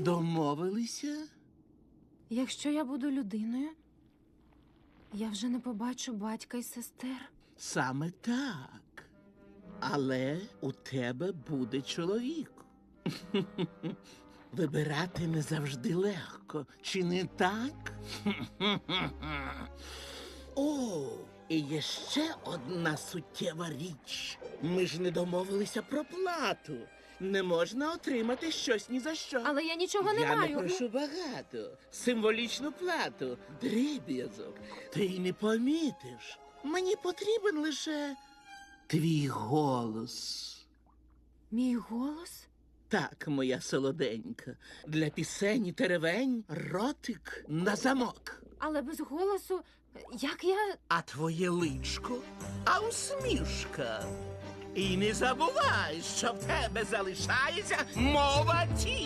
Домовилися? Якщо я буду людиною, я вже не побачу батька і сестер. Саме так. Але у тебе буде чоловік. Вибирати не завжди легко, чи не так? І є ще одна суттєва річ. Ми ж не домовилися про плату. Не можна отримати щось ні за що. Але я нічого не Я маю. не прошу багато. Символічну плату, дріб'язок. Ти й не помітиш. Мені потрібен лише твій голос. Мій голос? Так, моя солоденька, для пісень і теревень ротик на замок. Але без голосу, як я. А твоє личко, а усмішка. І не забувай, що в тебе залишається мова тіла.